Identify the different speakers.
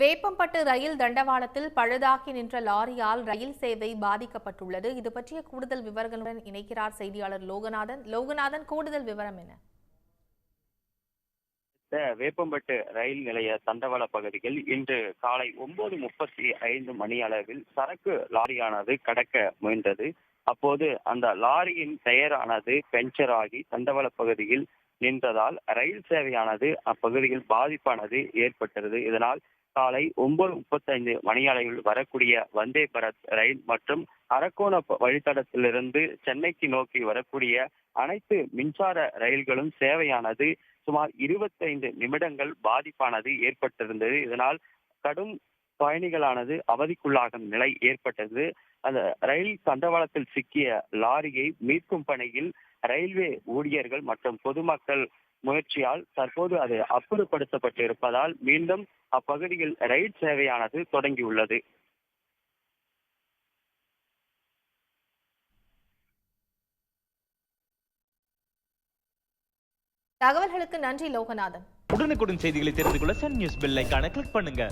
Speaker 1: வேப்பம்பட்டு ரயில் தண்டவாளத்தில் பழுதாகி நின்ற லாரியால் ரயில் சேவை பாதிக்கப்பட்டுள்ளது. இது பற்றிய கூடுதல் விவரங்களுடன் இணைக்கிறார் செய்தியாளர் லோகநாதன். லோகநாதன் கூடுதல் விவரம் என்ன?
Speaker 2: வேப்பம்பட்டு ரயில் நிலைய தண்டவாள பகுதியில் இன்று காலை ஒன்பது முப்பத்தி ஐந்து மணி அளவில் சரக்கு லாரியானது கடக்க முயன்றது. அப்போது அந்த லாரியின் டயரானது பெஞ்சர் ஆகி தண்டவாள பகுதியில் நின்றதால் ரயில் சேவையானது அப்பகுதியில் பாதிப்பானது ஏற்பட்டது. இதனால் காலை ஒன்பது முப்பத்தைந்து மணி வரக்கூடிய வந்தே பாரத் ரயில் மற்றும் அரக்கோண வழித்தடத்திலிருந்து சென்னைக்கு நோக்கி வரக்கூடிய அனைத்து மின்சார ரயில்களும் சேவையானது. சுமார் 25 நிமிடங்கள் பாதிப்பானது ஏற்பட்டிருந்தது. இதனால் கடும் பயணிகளானது அவதிக்குள்ளாகும் நிலை ஏற்பட்டது. அந்த ரயில் தண்டவாளத்தில் சிக்கிய லாரியை மீட்கும் பணியில் ரயில்வே ஊழியர்கள் மற்றும் பொதுமக்கள் முயற்சியால் தற்போது அது அப்புறப்படுத்தப்பட்டிருப்பதால் மீண்டும் அப்பகுதியில் ரயில் சேவையானது தொடங்கியுள்ளது.
Speaker 1: தகவல்களுக்கு நன்றி லோகநாதன்.
Speaker 3: உடனுக்குடன் செய்திகளை தெரிந்து கொள்ள சன் நியூஸ் பெல் ஐகானை கிளிக் பண்ணுங்க.